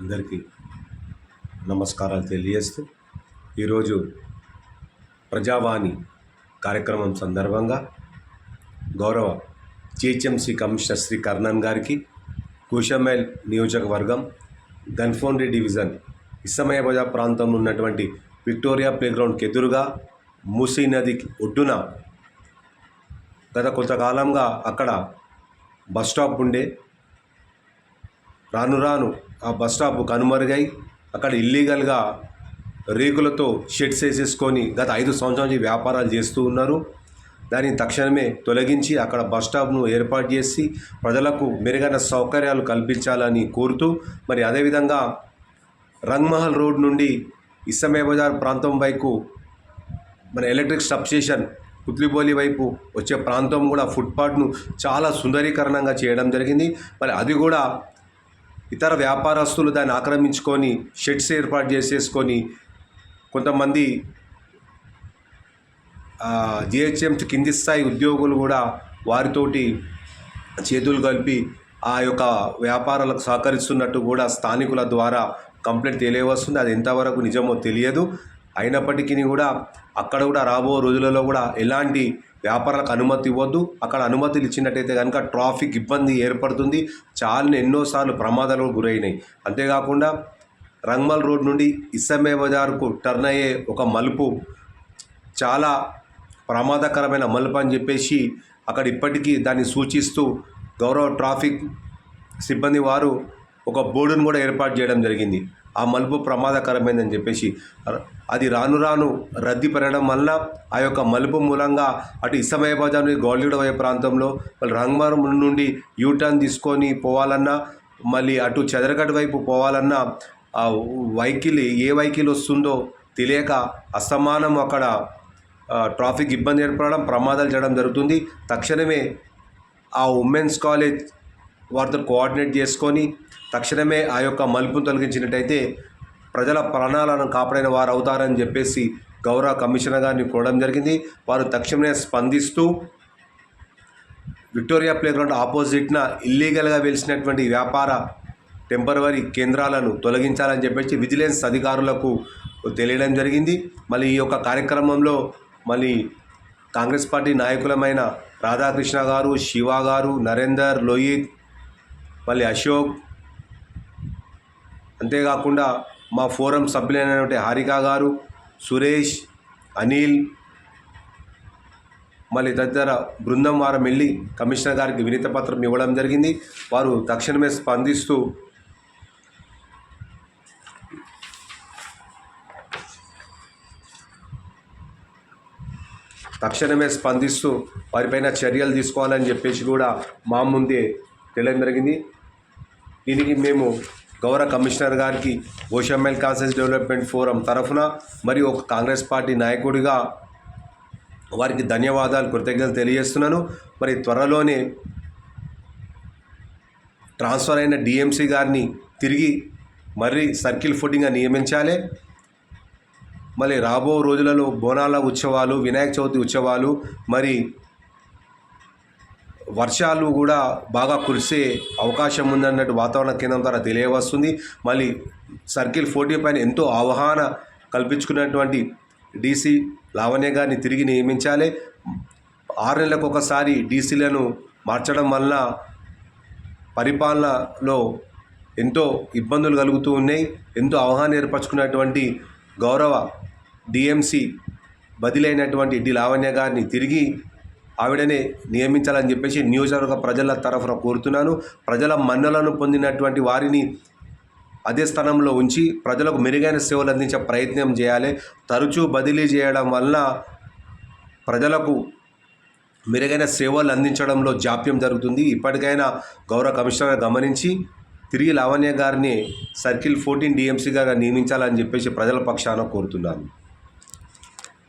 అందరికీ నమస్కారాలు తెలియజేస్తూ ఈరోజు ప్రజావాణి కార్యక్రమం సందర్భంగా గౌరవ జిహెచ్ఎంసీ కమిషనర్ శ్రీ కర్ణన్ గారికి కుషమైల్ నియోజకవర్గం గన్ఫోన్రీ డివిజన్ ఇస్సమయ బజార్ ప్రాంతంలో ఉన్నటువంటి విక్టోరియా ప్లేగ్రౌండ్కి ఎదురుగా మూసీ నది ఒడ్డున గత కొంతకాలంగా అక్కడ బస్ స్టాప్ ఉండే రాను రాను ఆ బస్ స్టాప్ కనుమరుగై అక్కడ ఇల్లీగల్గా రేకులతో షెడ్స్ వేసేసుకొని గత ఐదు సంవత్సరాల నుంచి వ్యాపారాలు చేస్తూ ఉన్నారు. దానిని తక్షణమే తొలగించి అక్కడ బస్ స్టాప్ను ఏర్పాటు చేసి ప్రజలకు మెరుగైన సౌకర్యాలు కల్పించాలని కోరుతూ మరి అదేవిధంగా రంగ్మహల్ రోడ్ నుండి ఇస్సమే బజార్ ప్రాంతం వైపు మన ఎలక్ట్రిక్ సబ్స్టేషన్ పుత్లిబోలి వైపు వచ్చే ప్రాంతం కూడా ఫుట్పాత్ను చాలా సుందరీకరణంగా చేయడం జరిగింది. మరి అది కూడా ఇతర వ్యాపారస్తులు దాన్ని ఆక్రమించుకొని షెడ్స్ ఏర్పాటు చేసేసుకొని కొంతమంది జిహెచ్ఎం కింది స్థాయి ఉద్యోగులు కూడా వారితోటి చేతులు కలిపి ఆ యొక్క వ్యాపారాలకు సహకరిస్తున్నట్టు కూడా స్థానికుల ద్వారా కంప్లైంట్ తెలియవస్తుంది. అది ఎంతవరకు నిజమో తెలియదు. అయినప్పటికీ కూడా అక్కడ కూడా రాబో రోజులలో కూడా ఎలాంటి వ్యాపారాలకు అనుమతి ఇవ్వద్దు. అక్కడ అనుమతులు ఇచ్చినట్టయితే కనుక ట్రాఫిక్ ఇబ్బంది ఏర్పడుతుంది. చాలా ఎన్నోసార్లు ప్రమాదాలకు గురైనాయి. అంతేకాకుండా రంగమల్ రోడ్ నుండి ఇస్సమే బజార్కు టర్న్ అయ్యే ఒక మలుపు చాలా ప్రమాదకరమైన మలుపు అని చెప్పేసి అక్కడ ఇప్పటికీ దాన్ని సూచిస్తూ గౌరవ ట్రాఫిక్ సిబ్బంది వారు ఒక బోర్డును కూడా ఏర్పాటు చేయడం జరిగింది. ఆ మలుపు ప్రమాదకరమైందని చెప్పేసి అది రాను రాను రద్దీ పెరగడం వల్ల ఆ యొక్క మలుపు మూలంగా అటు ఇసమయ బజార్ నుండి గోల్డీడ వైపు ప్రాంతంలో మళ్ళీ రంగవరం నుండి యూటర్న్ తీసుకొని పోవాలన్నా మళ్ళీ అటు చెదరగడ్డ వైపు పోవాలన్నా ఆ వైకిల్ ఏ వైకిల్ వస్తుందో తెలియక అసమానం అక్కడ ట్రాఫిక్ ఇబ్బంది ఏర్పడడం ప్రమాదాలు చేయడం జరుగుతుంది. తక్షణమే ఆ ఉమెన్స్ కాలేజ్ వారితో కోఆర్డినేట్ చేసుకొని తక్షణమే ఆ యొక్క మలుపును తొలగించినట్టయితే ప్రజల ప్రాణాలను కాపాడిన వారు అవుతారని చెప్పేసి గౌరవ కమిషనర్ గారిని కోరడం జరిగింది. వారు తక్షణమే స్పందిస్తూ విక్టోరియా ప్లేగ్రౌండ్ ఆపోజిట్న ఇల్లీగల్గా వెలిసినటువంటి వ్యాపార టెంపరవరీ కేంద్రాలను తొలగించాలని చెప్పేసి విజిలెన్స్ అధికారులకు తెలియడం జరిగింది. మళ్ళీ ఈ యొక్క కార్యక్రమంలో మళ్ళీ కాంగ్రెస్ పార్టీ నాయకులమైన రాధాకృష్ణ గారు శివ గారు నరేందర్ లోహిత్ మళ్ళీ అశోక్. అంతేకాకుండా మా ఫోరం సభ్యులైనటువంటి హారిక గారు సురేష్ అనిల్ మళ్ళీ తదితర బృందం వారం వెళ్ళి కమిషనర్ గారికి వినీత పత్రం ఇవ్వడం జరిగింది. వారు తక్షణమే స్పందిస్తూ తక్షణమే స్పందిస్తూ వారిపైన చర్యలు తీసుకోవాలని చెప్పేసి కూడా మా ముందే తెలియడం జరిగింది. దీనికి మేము గౌరవ కమిషనర్ గారికి ఓషమెల్ కాన్సెస్ డెవలప్మెంట్ ఫోరం తరఫున మరియు ఒక కాంగ్రెస్ పార్టీ నాయకుడిగా వారికి ధన్యవాదాలు కృతజ్ఞతలు తెలియజేస్తున్నాను. మరి త్వరలోనే ట్రాన్స్ఫర్ అయిన డిఎంసీ గారిని తిరిగి మరీ సర్కిల్ ఫుడ్డింగ్గా నియమించాలి. మళ్ళీ రాబో రోజులలో బోనాల ఉత్సవాలు వినాయక చవితి ఉత్సవాలు మరి వర్షాలు కూడా బాగా కురిసే అవకాశం ఉందన్నట్టు వాతావరణ కేంద్రం ద్వారా తెలియవస్తుంది. మళ్ళీ సర్కిల్ ఫోర్టీ పైన ఎంతో అవగాహన కల్పించుకున్నటువంటి డీసీ లావణ్య గారిని తిరిగి నియమించాలి. ఆరు నెలలకు ఒకసారి డీసీలను మార్చడం వల్ల పరిపాలనలో ఎంతో ఇబ్బందులు కలుగుతూ ఉన్నాయి. ఎంతో అవగాహన ఏర్పరచుకున్నటువంటి గౌరవ డిఎంసి బదిలైనటువంటి డి లావణ్య గారిని తిరిగి ఆవిడనే నియమించాలని చెప్పేసి నియోజకవర్గ ప్రజల తరఫున కోరుతున్నాను. ప్రజల మన్నలను పొందినటువంటి వారిని అదే స్థానంలో ఉంచి ప్రజలకు మెరుగైన సేవలు అందించే ప్రయత్నం చేయాలి. తరచూ బదిలీ చేయడం వలన ప్రజలకు మెరుగైన సేవలు అందించడంలో జాప్యం జరుగుతుంది. ఇప్పటికైనా గౌరవ కమిషనర్ గమనించి తిరిగి లావణ్య గారిని సర్కిల్ ఫోర్టీన్ డిఎంసీ గారు నియమించాలని చెప్పేసి ప్రజల పక్షాన కోరుతున్నాను.